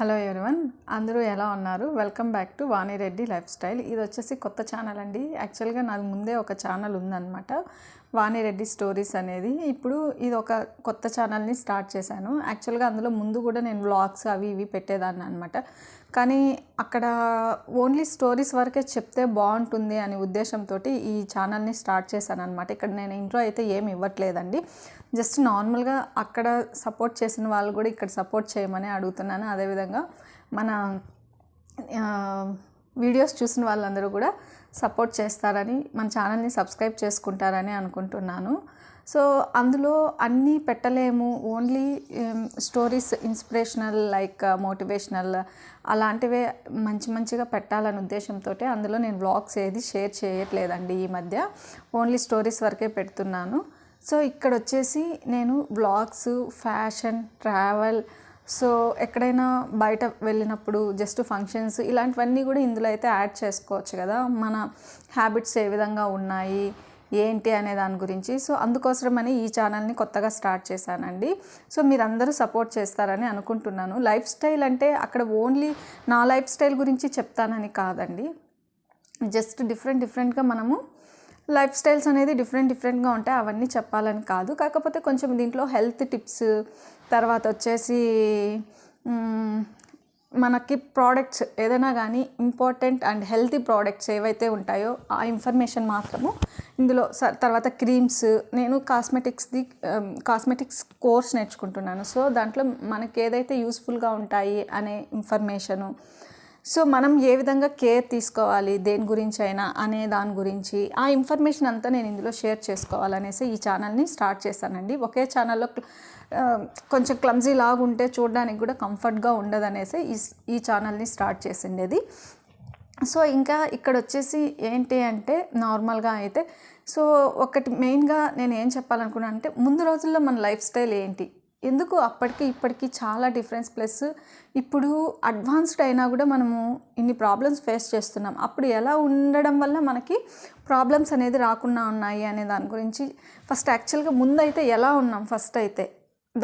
Hello everyone అందరూ ఎలా ఉన్నారు? Welcome back to Vanireddy lifestyle. ఇది వచ్చేసి కొత్త ఛానల్ అండి. యాక్చువల్గా నాది ముందే ఒక ఛానల్ ఉందన్నమాట. వాణిరెడ్డి స్టోరీస్ అనేది. ఇప్పుడు ఇది ఒక కొత్త ఛానల్ని స్టార్ట్ చేశాను. యాక్చువల్గా అందులో ముందు కూడా నేను వ్లాగ్స్ అవి ఇవి పెట్టేదాన్ని అనమాట కానీ అక్కడ ఓన్లీ స్టోరీస్ వరకే చెప్తే బాగుంటుంది అనే ఉద్దేశంతో ఈ ఛానల్ని స్టార్ట్ చేశాను అనమాట ఇక్కడ నేను ఇంట్రో అయితే ఏమి ఇవ్వట్లేదండి. జస్ట్ నార్మల్గా అక్కడ సపోర్ట్ చేసిన వాళ్ళు కూడా ఇక్కడ సపోర్ట్ చేయమని అడుగుతున్నాను. అదేవిధంగా మన వీడియోస్ చూసిన వాళ్ళందరూ కూడా సపోర్ట్ చేస్తారని మన ఛానల్ని సబ్స్క్రైబ్ చేసుకుంటారని అనుకుంటున్నాను. సో అందులో అన్నీ పెట్టలేము. Only stories inspirational like motivational అలాంటివే మంచి మంచిగా పెట్టాలనే ఉద్దేశంతో అందులో నేను వ్లాగ్స్ ఏది షేర్ చేయట్లేదండి ఈ మధ్య. ఓన్లీ స్టోరీస్ వరకే పెడుతున్నాను. సో ఇక్కడ వచ్చేసి నేను వ్లాగ్స్ ఫ్యాషన్ ట్రావెల్ సో ఎక్కడైనా బయట వెళ్ళినప్పుడు జస్ట్ ఫంక్షన్స్ ఇలాంటివన్నీ కూడా ఇందులో అయితే యాడ్ చేసుకోవచ్చు కదా. మన హ్యాబిట్స్ ఏ విధంగా ఉన్నాయి ఏంటి అనే దాని గురించి. సో అందుకోసమని ఈ ఛానల్ని కొత్తగా స్టార్ట్ చేశానండి. సో మీరందరూ సపోర్ట్ చేస్తారని అనుకుంటున్నాను. లైఫ్ స్టైల్ అంటే అక్కడ ఓన్లీ నా లైఫ్ స్టైల్ గురించి చెప్తానని కాదండి. జస్ట్ డిఫరెంట్ డిఫరెంట్గా మనము లైఫ్ స్టైల్స్ అనేది డిఫరెంట్ డిఫరెంట్గా ఉంటాయి అవన్నీ చెప్పాలని కాదు. కాకపోతే కొంచెం దీంట్లో హెల్త్ టిప్స్ తర్వాత వచ్చేసి మనకి ప్రోడక్ట్స్ ఏదైనా కానీ ఇంపార్టెంట్ అండ్ హెల్తీ ప్రోడక్ట్స్ ఏవైతే ఉంటాయో ఆ ఇన్ఫర్మేషన్ మాత్రము ఇందులో స- తర్వాత క్రీమ్స్ నేను కాస్మెటిక్స్ది కాస్మెటిక్స్ కోర్స్ నేర్చుకుంటున్నాను. సో దాంట్లో మనకి ఏదైతే యూస్ఫుల్గా ఉంటాయి అనే ఇన్ఫర్మేషను సో మనం ఏ విధంగా కేర్ తీసుకోవాలి దేని గురించి అయినా అనే దాని గురించి ఆ ఇన్ఫర్మేషన్ అంతా నేను ఇందులో షేర్ చేసుకోవాలనేసి ఈ ఛానల్ని స్టార్ట్ చేశానండి. ఒకే ఛానల్లో కొంచెం క్లమ్జీ లాగా ఉంటే చూడడానికి కూడా కంఫర్ట్గా ఉండదనేసి ఈ ఈ ఛానల్ని స్టార్ట్ చేసిండేది. సో ఇంకా ఇక్కడ వచ్చేసి ఏంటి అంటే నార్మల్గా అయితే సో ఒకటి మెయిన్గా నేను ఏం చెప్పాలనుకున్నాను అంటే ముందు రోజుల్లో మన లైఫ్ స్టైల్ ఏంటి? ఎందుకు అప్పటికి ఇప్పటికి చాలా డిఫరెన్స్ ప్లస్ ఇప్పుడు అడ్వాన్స్డ్ అయినా కూడా మనము ఇన్ని ప్రాబ్లమ్స్ ఫేస్ చేస్తున్నాం. అప్పుడు ఎలా ఉండడం వల్ల మనకి ప్రాబ్లమ్స్ అనేది రాకుండా ఉన్నాయి అనే దాని గురించి ఫస్ట్ యాక్చువల్గా ముందైతే ఎలా ఉన్నాం ఫస్ట్ అయితే?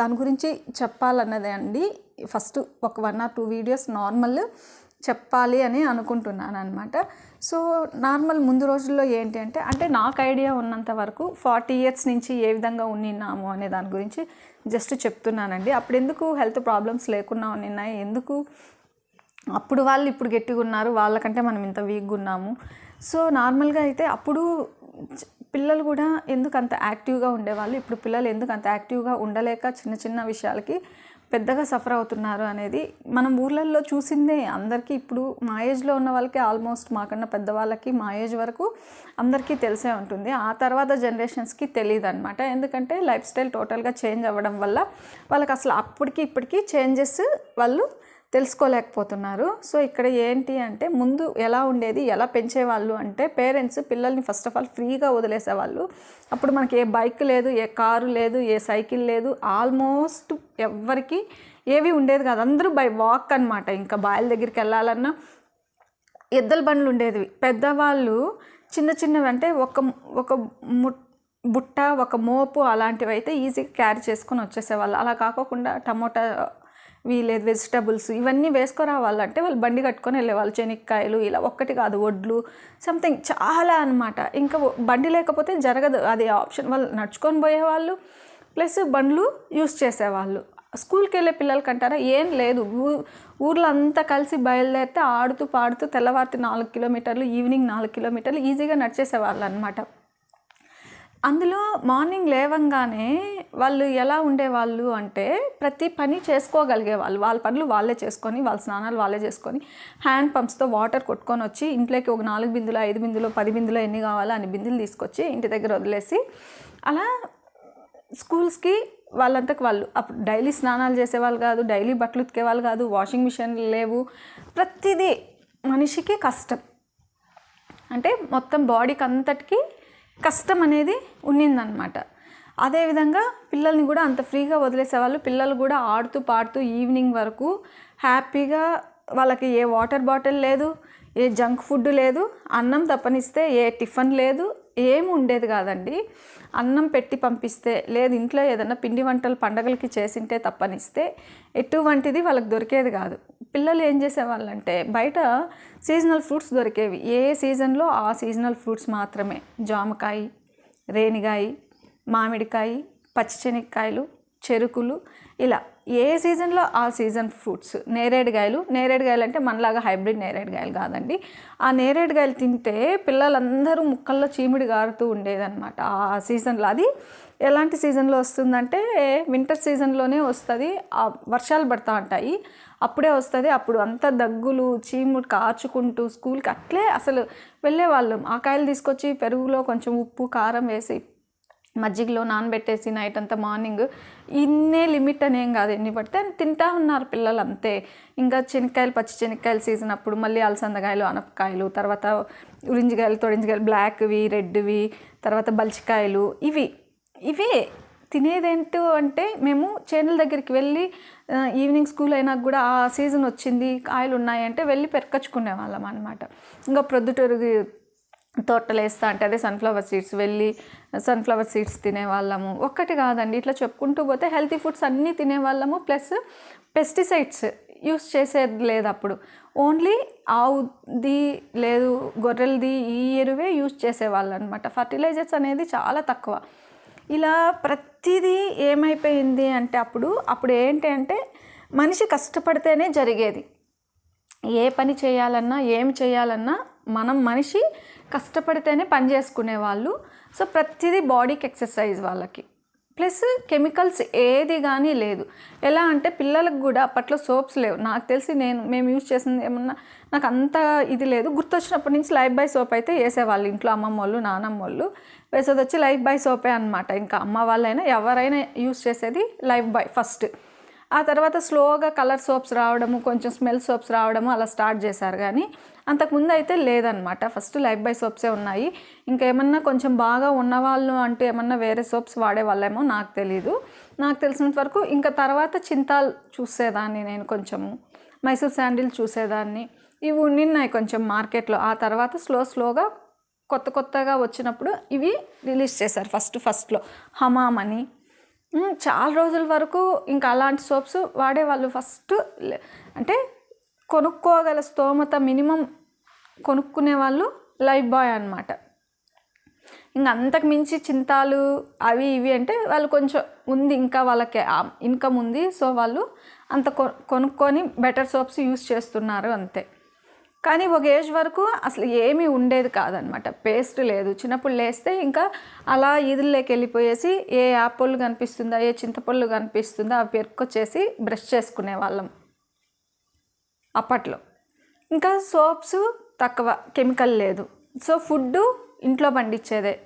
దాని గురించి చెప్పాలన్నదే అండి. ఫస్ట్ ఒక one or two videos normal చెప్పాలి అని అనుకుంటున్నాను అనమాట సో నార్మల్ ముందు రోజుల్లో ఏంటి అంటే అంటే నాకు ఐడియా ఉన్నంత వరకు ఫార్టీ ఇయర్స్ నుంచి ఏ విధంగా ఉన్నిన్నాము అనే దాని గురించి జస్ట్ చెప్తున్నానండి. అప్పుడు ఎందుకు హెల్త్ ప్రాబ్లమ్స్ లేకుండా ఉన్నాయి ఎందుకు అప్పుడు వాళ్ళు ఇప్పుడు గట్టిగా ఉన్నారు? వాళ్ళకంటే మనం ఇంత వీక్గా ఉన్నాము. సో నార్మల్గా అయితే అప్పుడు పిల్లలు కూడా ఎందుకు అంత యాక్టివ్గా ఉండేవాళ్ళు? ఇప్పుడు పిల్లలు ఎందుకు అంత యాక్టివ్గా ఉండలేక చిన్న చిన్న విషయాలకి పెద్దగా సఫర్ అవుతున్నారు అనేది మనం ఊర్లలో చూసిందే. అందరికీ ఇప్పుడు మా ఏజ్లో ఉన్న వాళ్ళకి ఆల్మోస్ట్ మాకన్నా పెద్దవాళ్ళకి మా ఏజ్ వరకు అందరికీ తెలిసే ఉంటుంది. ఆ తర్వాత జనరేషన్స్కి తెలియదు అనమాట ఎందుకంటే లైఫ్ స్టైల్ టోటల్గా చేంజ్ అవ్వడం వల్ల వాళ్ళకి అసలు అప్పటికి ఇప్పటికీ చేంజెస్ వాళ్ళు తెలుసుకోలేకపోతున్నారు. సో ఇక్కడ ఏంటి అంటే ముందు ఎలా ఉండేది ఎలా పెంచేవాళ్ళు అంటే పేరెంట్స్ పిల్లల్ని ఫస్ట్ ఆఫ్ ఆల్ ఫ్రీగా వదిలేసేవాళ్ళు. అప్పుడు మనకి ఏ బైక్ లేదు ఏ కారు లేదు ఏ సైకిల్ లేదు ఆల్మోస్ట్ ఎవరికి ఏవి ఉండేది కాదు. అందరూ బై వాక్ అనమాట ఇంకా బాయల దగ్గరికి వెళ్ళాలన్నా ఎద్దల బండ్లు ఉండేవి. పెద్దవాళ్ళు చిన్న చిన్నవి అంటే ఒక ఒక ము- బుట్ట ఒక మోపు అలాంటివి అయితే ఈజీగా క్యారీ చేసుకొని వచ్చేసేవాళ్ళు. అలా కాకోకుండా టమోటా వీలేదు లేదు వెజిటబుల్స్ ఇవన్నీ వేసుకురావాలంటే వాళ్ళు బండి కట్టుకొని వెళ్ళేవాళ్ళు చెనిక్కాయలు ఇలా ఒక్కటి కాదు వడ్లు సంథింగ్ చాలా అనమాట ఇంకా బండి లేకపోతే జరగదు. అది ఆప్షన్ వాళ్ళు నడుచుకొని పోయేవాళ్ళు ప్లస్ బండ్లు యూస్ చేసేవాళ్ళు. స్కూల్కి వెళ్ళే పిల్లలకి అంటారా ఏం లేదు. ఊ ఊర్లో అంతా కలిసి బయలుదేరితే ఆడుతూ పాడుతూ తెల్లవారితే నాలుగు కిలోమీటర్లు ఈవినింగ్ నాలుగు కిలోమీటర్లు ఈజీగా నడిచేసేవాళ్ళు అనమాట అందులో మార్నింగ్ లేవంగానే వాళ్ళు ఎలా ఉండేవాళ్ళు అంటే ప్రతి పని చేసుకోగలిగే వాళ్ళు వాళ్ళ పనులు వాళ్ళే చేసుకొని వాళ్ళ స్నానాలు వాళ్ళే చేసుకొని హ్యాండ్ పంప్స్తో వాటర్ కొట్టుకొని వచ్చి ఇంట్లోకి ఒక నాలుగు బిందులు ఐదు బిందులు పది బిందులు ఎన్ని కావాలో అన్ని బిందులు తీసుకొచ్చి ఇంటి దగ్గర వదిలేసి అలా స్కూల్స్కి వాళ్ళంతకు వాళ్ళు. అప్పుడు డైలీ స్నానాలు చేసేవాళ్ళు కాదు డైలీ బట్టలు ఉతికేవాళ్ళు కాదు వాషింగ్ మిషన్లు లేవు. ప్రతిదీ మనిషికి కష్టం. అంటే మొత్తం బాడీకి అంతటికి కష్టం అనేది ఉన్నిందనమాట. అదేవిధంగా పిల్లల్ని కూడా అంత ఫ్రీగా వదిలేసేవాళ్ళు పిల్లలు కూడా ఆడుతూ పాడుతూ ఈవినింగ్ వరకు హ్యాపీగా వాళ్ళకి ఏ వాటర్ బాటిల్ లేదు ఏ జంక్ ఫుడ్ లేదు అన్నం తప్పనిస్తే ఏ టిఫిన్ లేదు ఏమి ఉండేది కాదండి. అన్నం పెట్టి పంపిస్తే లేదు ఇంట్లో ఏదైనా పిండి వంటలు పండగలకి చేసింటే తప్పనిస్తే ఎటువంటిది వాళ్ళకి దొరికేది కాదు. పిల్లలు ఏం చేసేవాళ్ళంటే బయట సీజనల్ ఫ్రూట్స్ దొరికేవి. ఏ సీజన్లో ఆ సీజనల్ ఫ్రూట్స్ మాత్రమే. జామకాయ రేణిగాయ మామిడికాయ పచ్చిశనగకాయలు చెరుకులు ఇలా ఏ సీజన్లో ఆ సీజన్ ఫ్రూట్స్? నేరేడుగాయలు నేరేడుగాయలు అంటే మనలాగా హైబ్రిడ్ నేరేడుగాయలు కాదండి. ఆ నేరేడుగాయలు తింటే పిల్లలందరూ ముక్కల్లో చీమిడి గారుతూ ఉండేదన్నమాట ఆ సీజన్లో. అది ఎలాంటి సీజన్లో వస్తుందంటే వింటర్ సీజన్లోనే వస్తుంది ఆ వర్షాలు పడతా ఉంటాయి. అప్పుడే వస్తుంది అప్పుడు అంత దగ్గులు చీముడు కాచుకుంటూ స్కూల్కి అట్లే అసలు వెళ్ళేవాళ్ళం. ఆ కాయలు తీసుకొచ్చి పెరుగులో కొంచెం ఉప్పు కారం వేసి మజ్జిగలో నానబెట్టేసి నైట్ అంతా మార్నింగ్ ఇన్నే లిమిట్ అనేం కాదు. ఎన్ని పడితే అని తింటా ఉన్నారు పిల్లలు అంతే. ఇంకా చెనక్కాయలు పచ్చి శనక్కాయలు సీజన్ అప్పుడు మళ్ళీ అలసందకాయలు అనపకాయలు తర్వాత ఉరింజికాయలు తొడింజికాయలు బ్లాక్వి రెడ్వి తర్వాత బల్చికాయలు ఇవి. ఇవే తినేదేంటో అంటే మేము చేనుల దగ్గరికి వెళ్ళి ఈవినింగ్ స్కూల్ అయినా కూడా ఆ సీజన్ వచ్చింది కాయలు ఉన్నాయంటే వెళ్ళి పెరకచ్చుకునే వాళ్ళం అనమాట ఇంకా ప్రొద్దుటూరు తోటలు వేస్తా అంటే అదే సన్ఫ్లవర్ సీడ్స్ వెళ్ళి సన్ఫ్లవర్ సీడ్స్ తినేవాళ్ళము. ఒక్కటి కాదండి ఇట్లా చెప్పుకుంటూ పోతే హెల్తీ ఫుడ్స్ అన్నీ తినేవాళ్ళము ప్లస్ పెస్టిసైడ్స్ యూస్ చేసేది లేదు అప్పుడు. ఓన్లీ ఆవుది లేదు గొర్రెలది ఈ ఎరువే యూస్ చేసేవాళ్ళు అనమాట ఫర్టిలైజర్స్ అనేది చాలా తక్కువ. ఇలా ప్రతిదీ ఏమైపోయింది అంటే అప్పుడు అప్పుడు ఏంటి అంటే మనిషి కష్టపడితేనే జరిగేది. ఏ పని చేయాలన్నా ఏం చేయాలన్నా మనం మనిషి కష్టపడితేనే పని చేసుకునే వాళ్ళు. సో ప్రతిదీ బాడీకి ఎక్సర్సైజ్ వాళ్ళకి. ప్లస్ కెమికల్స్ ఏది కానీ లేదు. ఎలా అంటే పిల్లలకు కూడా అప్పట్లో సోప్స్ లేవు. నాకు తెలిసి నేను మేము యూజ్ చేసింది ఏమన్నా నాకు అంత ఇది లేదు. గుర్తొచ్చినప్పటి నుంచి లైఫ్ బై సోప్ అయితే వేసేవాళ్ళు. ఇంట్లో అమ్మమ్మ వాళ్ళు నానమ్మ వాళ్ళు వేసేది వచ్చి లైఫ్ బై సోపే అనమాట ఇంకా అమ్మ వాళ్ళైనా ఎవరైనా యూజ్ చేసేది లైఫ్ బాయ్ ఫస్ట్. ఆ తర్వాత స్లోగా కలర్ సోప్స్ రావడము కొంచెం స్మెల్ సోప్స్ రావడము అలా స్టార్ట్ చేశారు. కానీ అంతకుముందు అయితే లేదనమాట ఫస్ట్ లైఫ్ బై సోప్సే ఉన్నాయి. ఇంకా ఏమన్నా కొంచెం బాగా ఉన్నవాళ్ళు అంటే ఏమన్నా వేరే సోప్స్ వాడేవాళ్ళేమో నాకు తెలీదు. నాకు తెలిసినంత వరకు ఇంకా తర్వాత చింతాలు చూసేదాన్ని నేను కొంచెము మైసూర్ శాండిల్ చూసేదాన్ని. ఇవి ఉండినాయి కొంచెం మార్కెట్లో. ఆ తర్వాత స్లో స్లోగా కొత్త కొత్తగా వచ్చినప్పుడు ఇవి రిలీజ్ చేశారు ఫస్ట్ ఫస్ట్లో. హమామ్ అని చాలా రోజుల వరకు ఇంకా అలాంటి సోప్స్ వాడేవాళ్ళు ఫస్ట్ అంటే కొనుక్కోగల స్తోమత మినిమం కొనుక్కునే వాళ్ళు లైఫ్ బాయ్ అనమాట ఇంకా అంతకు మించి చింతాలు అవి ఇవి అంటే వాళ్ళు కొంచెం ఉంది ఇంకా వాళ్ళకి ఇన్కమ్ ఉంది. సో వాళ్ళు అంత కొ కొనుక్కొని బెటర్ సోప్స్ యూస్ చేస్తున్నారు అంతే. కానీ ఒక ఏజ్ వరకు అసలు ఏమీ ఉండేది కాదనమాట. పేస్ట్ లేదు. చిన్నప్పుడు లేస్తే ఇంకా అలా ఈదుల్లోకి వెళ్ళిపోయేసి ఏ యాపళ్ళు కనిపిస్తుందా ఏ చింతపళ్ళు కనిపిస్తుందా అవి పెరుక్కొచ్చేసి బ్రష్ చేసుకునే వాళ్ళం. అప్పట్లో. ఇంకా సోప్స్ తక్కువ కెమికల్ లేదు. సో ఫుడ్ ఇంట్లో పండించేదే.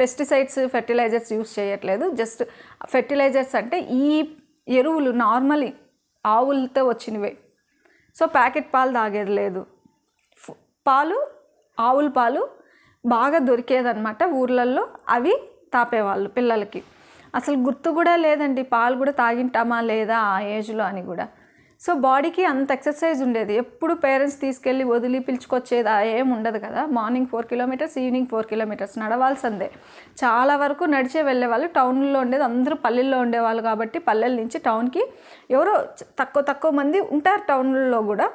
పెస్టిసైడ్స్ ఫెర్టిలైజర్స్ యూస్ చేయట్లేదు. జస్ట్ ఫెర్టిలైజర్స్ అంటే ఈ ఎరువులు నార్మల్ ఆవులతో వచ్చినవే. సో ప్యాకెట్ పాలు తాగేది లేదు. పాలు ఆవుల పాలు బాగా దొరికేదన్నమాట ఊర్లల్లో. అవి తాపేవాళ్ళు పిల్లలకి. అసలు గుర్తు కూడా లేదండి పాలు కూడా తాగింటామా లేదా ఆ ఏజ్లో అని కూడా. సో బాడీకి అంత ఎక్సర్సైజ్ ఉండేది. ఎప్పుడు పేరెంట్స్ తీసుకెళ్ళి వదిలి పిలుచుకొచ్చేది ఆ ఏం ఉండదు కదా. Morning four kilometres evening four kilometres నడవాల్సిందే. చాలా వరకు నడిచే వెళ్ళేవాళ్ళు టౌన్లో ఉండేది అందరూ పల్లెల్లో ఉండేవాళ్ళు కాబట్టి పల్లెల నుంచి టౌన్కి ఎవరో తక్కువ తక్కువ మంది ఉంటారు టౌన్లో కూడా.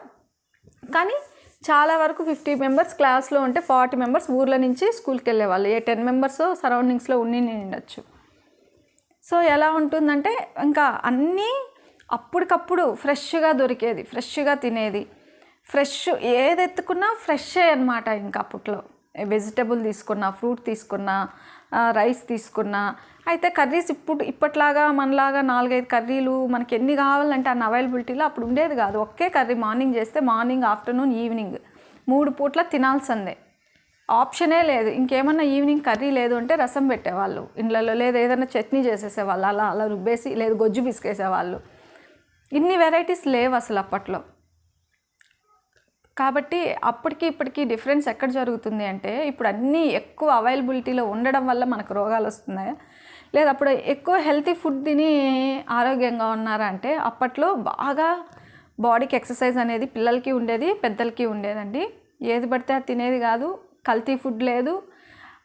కానీ చాలా వరకు ఫిఫ్టీ మెంబర్స్ క్లాస్లో ఉంటే ఫార్టీ మెంబర్స్ ఊర్ల నుంచి స్కూల్కి వెళ్ళేవాళ్ళు. ఏ టెన్ మెంబర్స్ సరౌండింగ్స్లో ఉండి ఉండొచ్చు సో ఎలా ఉంటుందంటే ఇంకా అన్నీ అప్పటికప్పుడు ఫ్రెష్గా దొరికేది ఫ్రెష్గా తినేది. ఫ్రెష్ ఏది ఎత్తుకున్నా ఫ్రెషే అనమాట ఇంకా అప్పట్లో. వెజిటబుల్ తీసుకున్నా ఫ్రూట్ తీసుకున్నా రైస్ తీసుకున్నా. అయితే కర్రీస్ ఇప్పుడు ఇప్పట్లాగా మనలాగా నాలుగైదు కర్రీలు మనకి ఎన్ని కావాలంటే అన్న అవైలబిలిటీలో అప్పుడు ఉండేది కాదు. ఒకే కర్రీ మార్నింగ్ చేస్తే మార్నింగ్ ఆఫ్టర్నూన్ ఈవినింగ్ మూడు పూట్ల తినాల్సిందే. ఆప్షనే లేదు. ఇంకేమన్నా ఈవినింగ్ కర్రీ లేదు అంటే రసం పెట్టేవాళ్ళు. ఇండ్లలో లేదు ఏదైనా చట్నీ చేసేసేవాళ్ళు. అలా అలా రుబ్బేసి లేదు గొజ్జు పిసికేసేవాళ్ళు ఇన్ని వెరైటీస్ లేవు అసలు అప్పట్లో. కాబట్టి అప్పటికి ఇప్పటికి డిఫరెన్స్ ఎక్కడ జరుగుతుంది అంటే ఇప్పుడు అన్నీ ఎక్కువ అవైలబిలిటీలో ఉండడం వల్ల మనకు రోగాలు వస్తున్నాయా? లేదా అప్పుడు ఎక్కువ హెల్తీ ఫుడ్ తిని ఆరోగ్యంగా ఉన్నారా అంటే అప్పట్లో బాగా బాడీకి ఎక్సర్సైజ్ అనేది పిల్లలకి ఉండేది పెద్దలకి ఉండేదండి. ఏది పడితే అది తినేది కాదు కల్తీ ఫుడ్ లేదు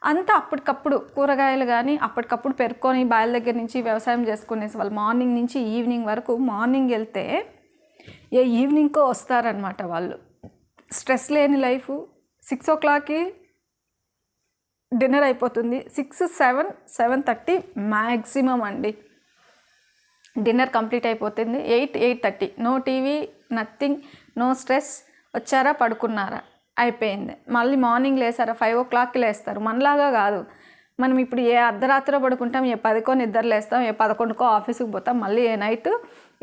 అంతా అప్పటికప్పుడు కూరగాయలు కానీ అప్పటికప్పుడు పెరుక్కొని బాయల దగ్గర నుంచి వ్యవసాయం చేసుకునేసి వాళ్ళు మార్నింగ్ నుంచి ఈవినింగ్ వరకు మార్నింగ్ వెళ్తే ఏ ఈవినింగ్కో వస్తారనమాట వాళ్ళు. స్ట్రెస్ లేని లైఫ్. సిక్స్ ఓ క్లాక్కి డిన్నర్ అయిపోతుంది. Six seven seven thirty maximum అండి. డిన్నర్ కంప్లీట్ అయిపోతుంది. Eight eight thirty. No TV nothing no stress. వచ్చారా? పడుకున్నారా? అయిపోయింది. మళ్ళీ మార్నింగ్ లేస్తారు ఫైవ్ ఓ క్లాక్కి లేస్తారు. మనలాగా కాదు. మనం ఇప్పుడు ఏ అర్ధరాత్రి పడుకుంటాం ఏ పదికో నిద్ర లేస్తాం ఏ పదకొండుకో ఆఫీస్కి పోతాం మళ్ళీ ఏ నైట్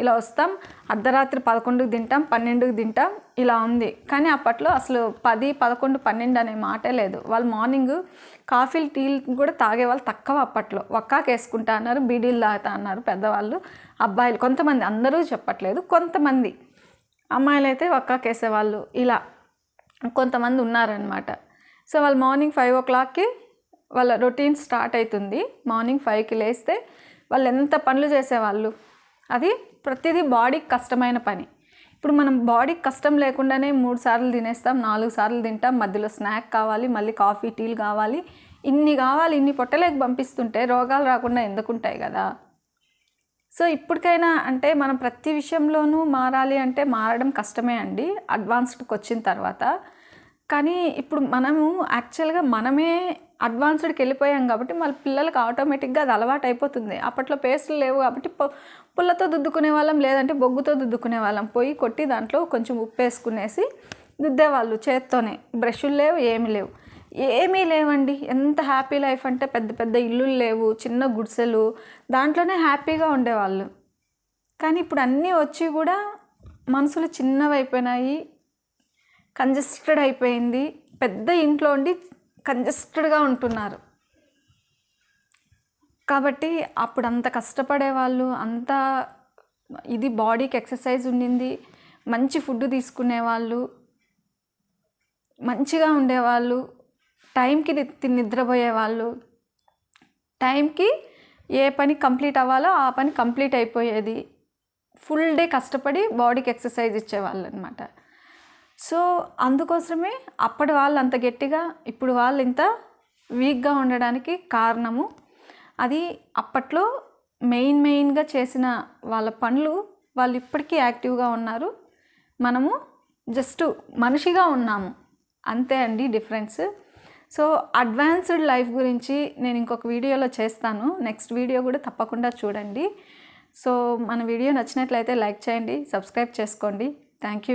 ఇలా వస్తాం అర్ధరాత్రి పదకొండుకి తింటాం పన్నెండుకి తింటాం ఇలా ఉంది. కానీ అప్పట్లో అసలు పది పదకొండు పన్నెండు అనే మాటే లేదు. వాళ్ళు మార్నింగ్ కాఫీలు టీలు కూడా తాగే వాళ్ళు తక్కువ అప్పట్లో. ఒక్కాకి వేసుకుంటా అన్నారు బీడీలు తాగుతా అన్నారు పెద్దవాళ్ళు అబ్బాయిలు కొంతమంది అందరూ చెప్పట్లేదు. కొంతమంది అమ్మాయిలు అయితే ఒక్కాకేసేవాళ్ళు ఇలా కొంతమంది ఉన్నారనమాట సో వాళ్ళు మార్నింగ్ ఫైవ్ ఓ క్లాక్కి వాళ్ళ రొటీన్ స్టార్ట్ అవుతుంది మార్నింగ్ ఫైవ్కి లేస్తే వాళ్ళు ఎంత పనులు చేసేవాళ్ళు? అది ప్రతిదీ బాడీకి కష్టమైన పని. ఇప్పుడు మనం బాడీకి కష్టం లేకుండానే మూడు సార్లు తినేస్తాం నాలుగు సార్లు తింటాం మధ్యలో స్నాక్ కావాలి మళ్ళీ కాఫీ టీలు కావాలి. ఇన్ని కావాలి ఇన్ని పొట్టలేక పంపిస్తుంటే రోగాలు రాకుండా ఎందుకుంటాయి కదా? సో ఇప్పటికైనా అంటే మనం ప్రతి విషయంలోనూ మారాలి అంటే మారడం కష్టమే అండి అడ్వాన్స్డ్కి వచ్చిన తర్వాత. కానీ ఇప్పుడు మనము యాక్చువల్గా మనమే అడ్వాన్స్డ్కి వెళ్ళిపోయాం కాబట్టి మన పిల్లలకు ఆటోమేటిక్గా అది అలవాటు అయిపోతుంది. అప్పట్లో పేస్ట్లు లేవు కాబట్టి పుల్లతో దుద్దుకునే వాళ్ళం లేదంటే బొగ్గుతో దుద్దుకునే వాళ్ళం. పొయ్యి కొట్టి దాంట్లో కొంచెం ఉప్పు వేసుకునేసి దుద్దేవాళ్ళు చేత్తోనే. బ్రష్లు లేవు ఏమీ లేవు. ఏమీ లేవండి. ఎంత హ్యాపీ లైఫ్ అంటే పెద్ద పెద్ద ఇల్లులు లేవు చిన్న గుడిసెలు దాంట్లోనే హ్యాపీగా ఉండేవాళ్ళు. కానీ ఇప్పుడు అన్నీ వచ్చి కూడా మనసులు చిన్నవి అయిపోయినాయి కంజెస్టెడ్ అయిపోయింది. పెద్ద ఇంట్లో ఉండి కంజెస్టెడ్గా ఉంటున్నారు. కాబట్టి అప్పుడు అంత కష్టపడే వాళ్ళు అంత ఇది బాడీకి ఎక్సర్సైజ్ ఉండింది మంచి ఫుడ్ తీసుకునేవాళ్ళు మంచిగా ఉండేవాళ్ళు. టైంకి నిద్రపోయే వాళ్ళు. టైంకి ఏ పని కంప్లీట్ అవ్వాలో ఆ పని కంప్లీట్ అయిపోయేది. ఫుల్ డే కష్టపడి బాడీకి ఎక్సర్సైజ్ ఇచ్చేవాళ్ళు అనమాట సో అందుకోసమే అప్పటి వాళ్ళు అంత గట్టిగా ఇప్పుడు వాళ్ళు ఇంత వీక్గా ఉండడానికి కారణము అది అప్పట్లో మెయిన్ మెయిన్గా చేసిన వాళ్ళ పనులు వాళ్ళు ఇప్పటికీ యాక్టివ్గా ఉన్నారు. మనము జస్ట్ మనిషిగా ఉన్నాము. అంతే అండి డిఫరెన్స్. సో అడ్వాన్స్డ్ లైఫ్ గురించి నేను ఇంకొక వీడియోలో చేస్తాను. నెక్స్ట్ వీడియో కూడా తప్పకుండా చూడండి. సో మన వీడియో నచ్చినట్లయితే లైక్ చేయండి సబ్స్క్రైబ్ చేసుకోండి. Thank you.